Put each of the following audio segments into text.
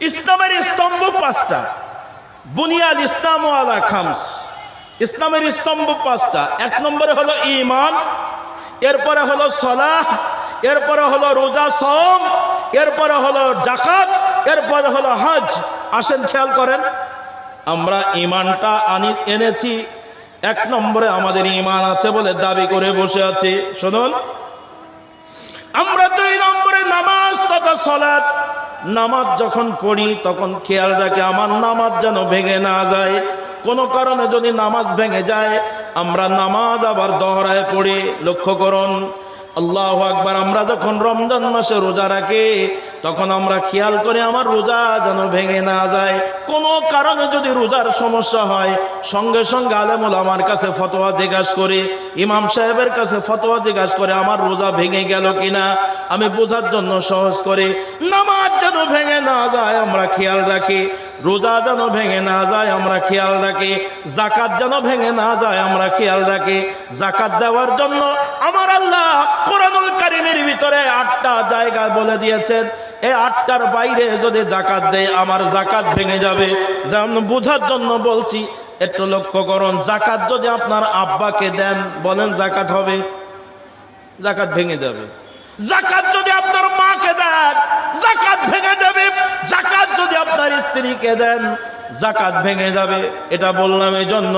ইসলামের স্তম্ভ পাঁচটা। বুনিয়াদ ইসলাম আলা খামস। ইসলামের স্তম্ভ পাঁচটা। এক নম্বরে হলো ইমান এরপরে হলো সলাহ, এরপরে হলো রোজা সম এরপরে হলো জাকাত এরপরে হলো হজ। আসেন, খেয়াল করেন। আমরা ইমানটা আনি, এনেছি। এক নম্বরে আমাদের ইমান আছে বলে দাবি করে বসে আছি। শুনুন। আমরা দুই নম্বরে নামাজ তথা সলাৎ নামাজ যখন পড়ি, তখন খেয়াল রাখে আমার নামাজ যেন ভেঙে না যায়। কোনো কারণে যদি নামাজ ভেঙে যায়, আমরা নামাজ আবার দহরায় পড়ি। লক্ষ্য করুন, আল্লাহ আকবার, আমরা যখন রমজান মাসে রোজা রাখি তখন আমরা খেয়াল করে আমার রোজা যেন ভেঙে না যায়। কোনো কারণে যদি রোজার সমস্যা হয়, সঙ্গে সঙ্গে আলেমুল আমার কাছে ফতোয়া জিজ্ঞাসা করে, ইমাম সাহেবের কাছে ফতোয়া জিজ্ঞাসা করে, আমার রোজা ভেঙে গেল কিনা? আমি বোঝার জন্য সহজ করে, নামাজ যেন ভেঙে না যায়, আমরা খেয়াল রাখি। রোজা যেন ভেঙে না যায়, আমরা খেয়াল রাখি। জাকাত যেন ভেঙে না যায়, আমরা খেয়াল রাখি। জাকাত দেওয়ার জন্য আমার আল্লাহ কোরআনুল কারিমের ভিতরে আটটা জায়গা বলে দিয়েছেন। এই আটটার বাইরে যদি জাকাত দেয়, আমার জাকাত ভেঙে যাবে। যেমন বোঝার জন্য বলছি, একটু লক্ষ্য করুন, জাকাত যদি আপনার আব্বাকে দেন, বলেন জাকাত হবে। জাকাত ভেঙে যাবে। জাকাত যদি আপনার মাকে দেন, জাকাত ভেঙে যাবে। জাকাত যদি আপনার স্ত্রীকে দেন, জাকাত ভেঙে যাবে। এটা বললাম এই জন্য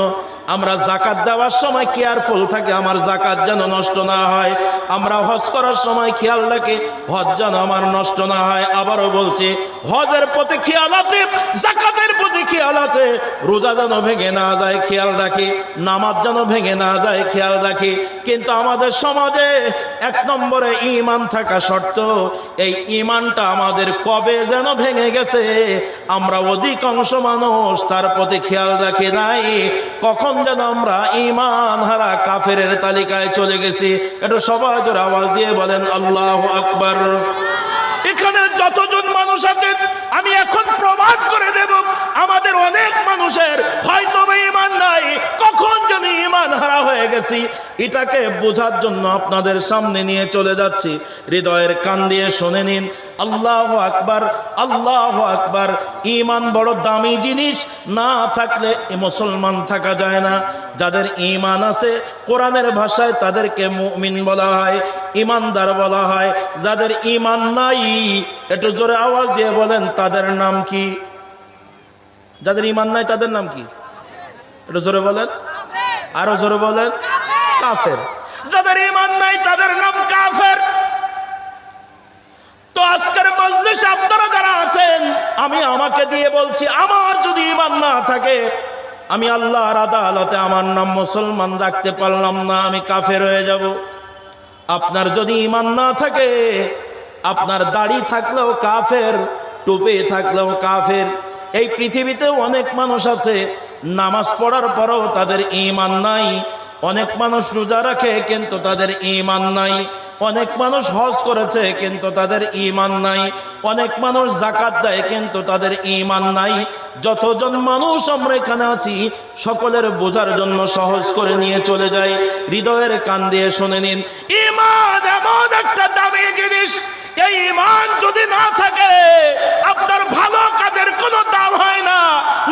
আমরা জাকাত দেওয়ার সময় কেয়ারফুল থাকে, আমার জাকাত যেন নষ্ট না হয়। আমরা হজ করার সময় খেয়াল রাখি, হজ যেন আমার নষ্ট না হয়। আবারও বলছি, হজের প্রতি খেয়াল আছে জাকাতের প্রতি খেয়াল আছে। রোজা যেন ভেঙে না যায়, খেয়াল রাখি। নামাজ যেন ভেঙে না যায়, খেয়াল রাখি। কিন্তু আমাদের সমাজে এক নম্বরে ইমান থাকা শর্ত, এই ইমানটা আমাদের কবে যেন ভেঙে গেছে, আমরা অধিকাংশ মানুষ তার প্রতি খেয়াল রাখি নাই। কখন যেন আমরা ইমান হারা কাফের তালিকায় চলে গেছি। একটু সবাই জোর আওয়াজ দিয়ে বলেন, আল্লাহ আকবর। এখানে যতজন মানুষ আছেন আমি এখন প্রমাণ করে দেব, আমাদের অনেক মানুষের হয়তো ইমান নাই, কখন যেন ইমান হারা হয়ে গেছি। এটাকে বোঝার জন্য আপনাদের সামনে নিয়ে চলে যাচ্ছি। হৃদয়ের কান দিয়ে শুনে নিন আল্লাহ আকবার আল্লাহ আকবার। ইমান বড় দামি জিনিস না থাকলে এ মুসলমান থাকা যায় না। যাদের ইমান আছে কোরআনের ভাষায় তাদেরকে মুমিন বলা হয় ইমানদার বলা হয়। যাদের ইমান নাই একটু জোরে আওয়াজ দিয়ে বলেন তাদের নাম কি? যাদের ইমান নাই তাদের নাম কি? একটু জোরে বলেন। আরও জোরে বলেন। কাফের। যাদের ইমান নাই তাদের নাম কাফের। তো আজকের মজলিসে আপনারা যারা আছেন, আমি আমাকে দিয়ে বলছি, আমার যদি ইমান না থাকে, আমি আল্লাহর আদালতে আমার নাম মুসলমান রাখতে পারলাম না, আমি কাফের হয়ে যাব। আপনার যদি ইমান না থাকে, আপনার দাড়ি থাকলেও কাফের, টুপে থাকলেও কাফের। এই পৃথিবীতে অনেক মানুষ আছে, নামাজ পড়ার পরেও তাদের ইমান নাই। অনেক মানুষ রোজা রাখে, কিন্তু তাদের ইমান নাই। অনেক মানুষ হজ করেছে, কিন্তু তাদের ইমান নাই। অনেক মানুষ জাকাত দেয়, কিন্তু তাদের ইমান নাই। যতজন মানুষ আমরা এখানে আছি, সকলের বোঝার জন্য সহজ করে নিয়ে চলে যাই। হৃদয়ের কান দিয়ে শুনে নিন। ইমান এমন একটা দামি জিনিস, এই ইমান যদি না থাকে, আপনার ভালো কাজের কোনো দাম হয় না,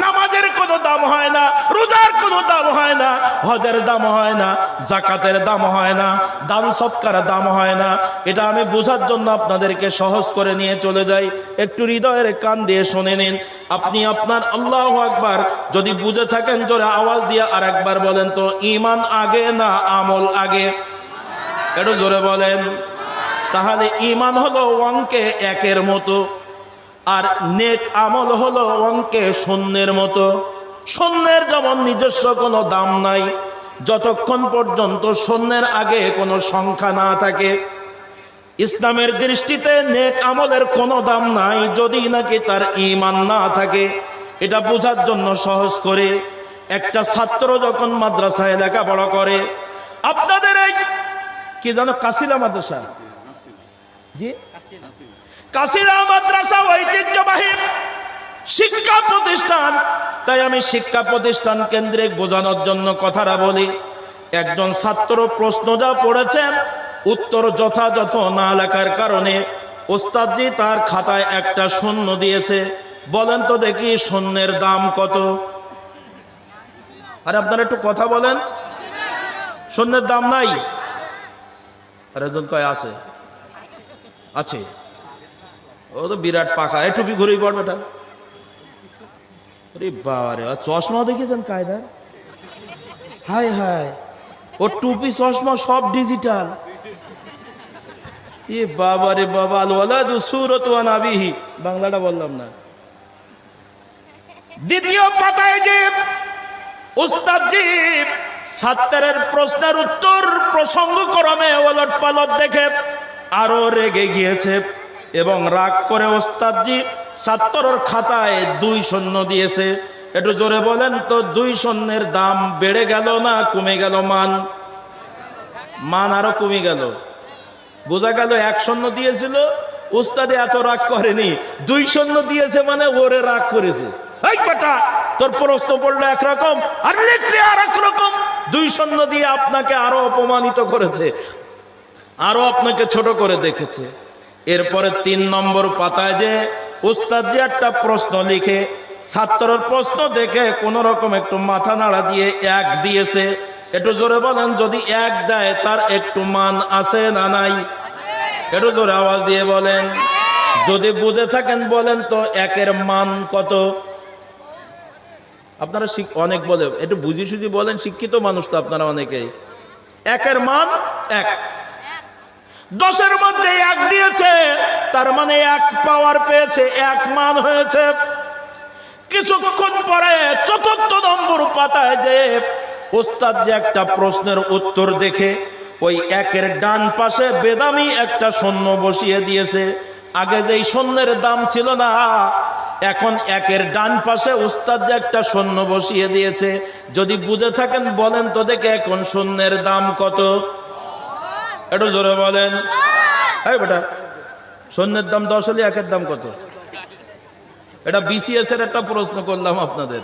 নামাজের কোনো দাম হয় না, রোজার কোনো দাম হয় না, হজের দাম হয় না জাকাতের দাম হয় না, দান সৎকার দাম হয় না। এটা আমি বোঝার জন্য আপনাদেরকে সহজ করে নিয়ে চলে যাই। একটু হৃদয়ের কান দিয়ে শুনে নিন। আপনি আপনার আল্লাহ আকবার যদি বুঝে থাকেন, জোরে আওয়াজ দিয়ে আর একবার বলেন তো ইমান আগে না আমল আগে? একটু জোরে বলেন। তাহলে ইমান হলো অঙ্কে একের মতো, আর নেক আমল হলো অঙ্কে শূন্যের মতো। শূন্যের যেমন নিজস্ব কোনো দাম নাই যতক্ষণ পর্যন্ত শূন্যের আগে কোনো সংখ্যা না থাকে, ইসলামের দৃষ্টিতে নেক আমলের কোনো দাম নাই, যদি নাকি তার ইমান না থাকে, এটা বোঝার জন্য সহজ করে একটা ছাত্র যখন মাদ্রাসায় লেখাপড়া করে, আপনাদের এই কি জানো কাসিলা মাদ্রাসা? জি? কাসিরা মাদ্রাসা ঐতিহ্যবাহী। শিক্ষা প্রতিষ্ঠান। তাই আমি শিক্ষা প্রতিষ্ঠান কেন্দ্রে বোঝানোর জন্য কথাটা বলি। একজন ছাত্র প্রশ্ন যা পড়েছে, উত্তর যথাযথ না লেখার কারণে ওস্তাদজি তার খাতায় একটা শূন্য দিয়েছে। বলেন তো দেখি স্বর্ণের দাম কত। আরে আপনারা একটু কথা বলেন। স্বর্ণের দাম নাই। আর একজন কয়, আছে। আছে। ও তো বিরাট পাখা এ টুপি ঘুরেই পড়বে বাবারে চশমা দেখেছেন কায়দার? High high. ও টুপি, চশমা সব ডিজিটাল এ বাবা রে বাবা সুরত নাবিহি। বাংলাটা বললাম না। দ্বিতীয় পাতায় যে উস্তাদ জি ছাত্রের প্রশ্নের উত্তর প্রসঙ্গ ক্রমে ওলট পালট দেখে আরও রেগে গিয়েছে এবং রাগ করে ওস্তাদজি ছাত্রর খাতায় দুই শূন্য দিয়েছে। একটু জোরে বলেন তো, দুই শূন্যের দাম বেড়ে গেল না কমে গেল মান? মান আরও কমে গেল। বোঝা গেল এক শূন্য দিয়েছিল, উস্তাদে এত রাগ করেনি। দুই শূন্য দিয়েছে মানে ওরে রাগ করেছে। এই বেটা, তোর প্রশ্ন পড়ল একরকম, আর লিখলে আর এক রকম। দুই শূন্য দিয়ে আপনাকে আরও অপমানিত করেছে, আরও আপনাকে ছোট করে দেখেছে। এরপরে তিন নম্বর পাতায় যে উস্তাদ যে একটা প্রশ্ন লিখে, ছাত্রর প্রশ্ন দেখে কোন রকম একটু মাথা নাড়া দিয়ে এক দিয়েছে। একটু জোরে বলেন, যদি এক দেয়, তার একটু মান আছে না নাই? একটু জোরে আওয়াজ দিয়ে বলেন। যদি বুঝে থাকেন, বলেন তো একের মান কত? আপনারা অনেক বলে, একটু বুঝি সুঝি বলেন, শিক্ষিত মানুষ তো আপনারা অনেকেই। একের মান এক। দশের মধ্যে এক দিয়েছে, তার মানে এক পাওয়ার পেয়েছে, এক মান হয়েছে। কিছুক্ষণ পরে চতুর্থ নম্বর পাতায় যে ওস্তাদ যে একটা প্রশ্নের উত্তর দেখে, ওই একের ডান পাশে বেদামি একটা শূন্য বসিয়ে দিয়েছে। আগে যেই শূন্যের দাম ছিল না, এখন একের ডান পাশে উস্তাদ যে একটা শূন্য বসিয়ে দিয়েছে। যদি বুঝে থাকেন, বলেন তো দেখে এখন শূন্যের দাম কত। একটু জোরে বলেন। এই বেটা শূন্যের দাম দশ হলে একের দাম কত? এটা বিসিএস এর একটা প্রশ্ন করলাম আপনাদের।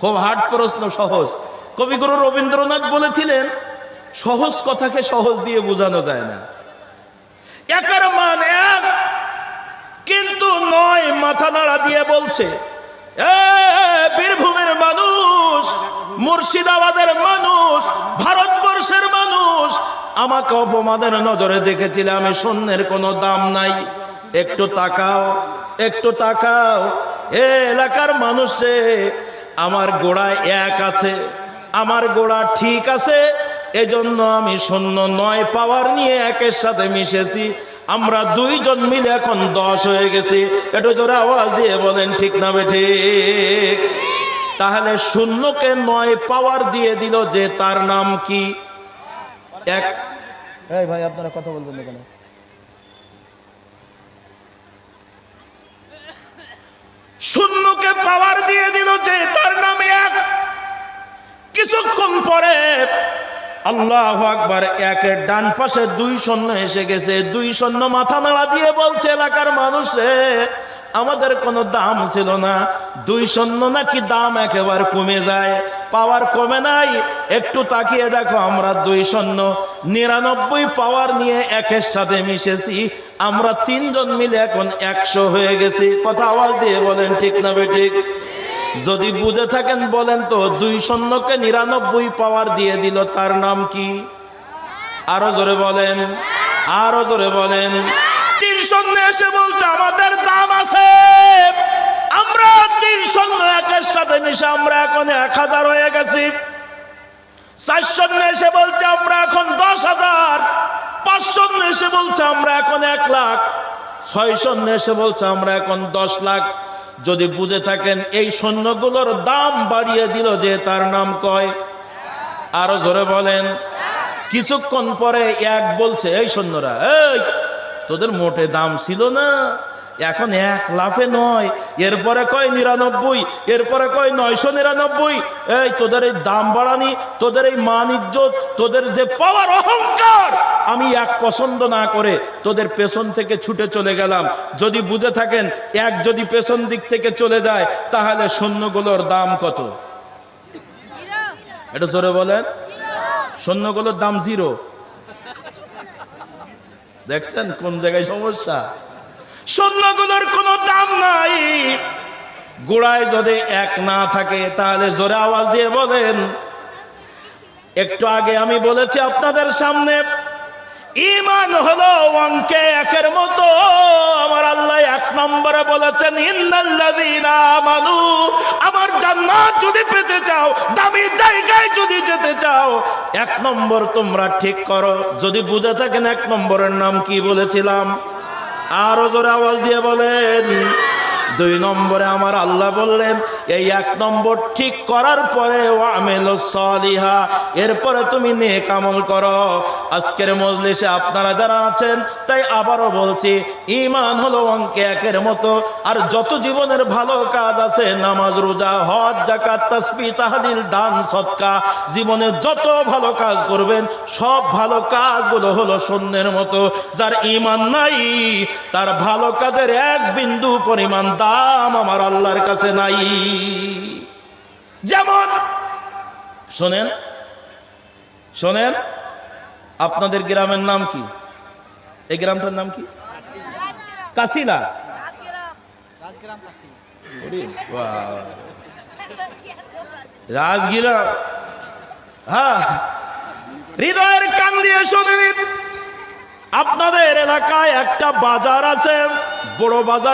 খুব হার্ড প্রশ্ন, সহজ। কবিগুরু রবীন্দ্রনাথ বলেছিলেন, সহজ কথাকে সহজ দিয়ে বোঝানো যায় না। একের মান এক, কিন্তু নয় মাথা নাড়া দিয়ে বলছে, এ বীরভূমের মানুষ মুর্শিদাবাদের মানুষ ভারতবর্ষের মানুষ আমাকে অপমানের নজরে দেখেছিল, আমি শূন্যের কোনো দাম নাই। একটু তাকাও একটু তাকাও। এ এলাকার মানুষে আমার গোড়ায় এক আছে, আমার গোড়া ঠিক আছে, এজন্য আমি শূন্য নয়, পাওয়ার নিয়ে একের সাথে মিশেছি। আমরা দুইজন মিলে এখন দশ হয়ে গেছি। একটু জোরে আওয়াজ দিয়ে বলেন, ঠিক না ঠিক? তাহলে শূন্যকে নয়, পাওয়ার দিয়ে দিল যে তার নাম কি? এক এই ভাই, আপনারা কথা বলবেন এখানে শূন্যকে পাওয়ার দিয়ে দিল যে তার নামে এক। কিছুক্ষণ পরে আল্লাহ আকবার একের ডান পাশে দুই শূন্য এসে গেছে। দুই শূন্য মাথা নাড়া দিয়ে বলছে, এলাকার মানুষে আমাদের কোনো দাম ছিল না। দুই শূন্য নাকি দাম একেবারে কমে যায়। পাওয়ার কমে নাই। একটু তাকিয়ে দেখো আমরা দুই শূন্য নিরানব্বই পাওয়ার নিয়ে একের সাথে মিশেছি। আমরা তিনজন মিলে এখন একশো হয়ে গেছি। কথা আওয়াজ দিয়ে বলেন, ঠিক না বে ঠিক? যদি বুঝে থাকেন বলেন তো, দুই শূন্যকে নিরানব্বই পাওয়ার দিয়ে দিল, তার নাম কি? আরও জোরে বলেন, আরও জোরে বলেন। তিন শূন্য এসে বলছে, আমাদের দাম আছে। আমরা তিন শূন্য একের সাথে মিশে আমরা এখন এক হাজার হয়ে গেছি। চার শূন্য এসে বলছে, আমরা এখন দশ হাজার। পাঁচশো এসে বলছে, আমরা এখন এক লাখ। ছয় শূন্য এসে বলছে, আমরা এখন দশ লাখ। যদি বুঝে থাকেন, এই সৈন্যগুলোর দাম বাড়িয়ে দিল যে তার নাম কয়। আরও জোরে বলেন। কিছুক্ষণ পরে এক বলছে, এই সৈন্যরা, এই, তোদের মোটে দাম ছিল না? এখন এক লাফে নয়। এরপরে কয় নিরানব্বই? এরপরে কয় নয়শো নিরানব্বই? এই, তোদের এই দাম বাড়ানি, তোদের এই মান ইজ্জত, তোদের যে পাওয়ার অহংকার, আমি এক পছন্দ না করে তোদের পেছন থেকে ছুটে চলে গেলাম। যদি বুঝে থাকেন, এক যদি পেছন দিক থেকে চলে যায়, তাহলে শূন্যগুলোর দাম কত? এটা জোরে বলেন। সৈন্যগুলোর দাম জিরো। দেখছেন কোন জায়গায় সমস্যা? সৈন্যগুলোর কোনো দাম নাই। গোড়ায় যদি এক না থাকে, তাহলে জোরে আওয়াজ দিয়ে বলেন। একটু আগে আমি বলেছি আপনাদের সামনে ইমান হলো অঙ্কে একের মতো। আমার আল্লাহ এক নম্বরে বলেছেন আমানু, আমার জান্নাত যদি পেতে চাও, দামি জায়গায় যদি যেতে চাও, এক নম্বর তোমরা ঠিক করো। যদি বুঝে থাকেন, এক নম্বরের নাম কি বলেছিলাম? আরও জোরে আওয়াজ দিয়ে বলেন দুই নম্বরে আমার আল্লাহ বললেন এই এক নম্বর ঠিক করার পরে আমেল সলিহা, এরপরে তুমি নেক আমল করো। আজকের মজলিসে আপনারা যারা আছেন, তাই আবারও বলছি ইমান হলো অঙ্কে একের মতো। আর যত জীবনের ভালো কাজ আছে, নামাজ, রোজা, হজ জাকাত তাসবি তাহলিল, দান সৎকা জীবনে যত ভালো কাজ করবেন, সব ভালো কাজগুলো হলো শূন্যের মতো। যার ইমান নাই, তার ভালো কাজের এক বিন্দু পরিমাণ দাম আমার আল্লাহর কাছে নাই। যেমন, শোনেন শোনেন, আপনাদের গ্রামের নাম কি? এই গ্রামটার নাম কি? ওরে রাজগিরা। হ্যাঁ হৃদয়ের কান দিয়ে আপনাদের এলাকায় একটা বাজার আছে, বড় বাজার।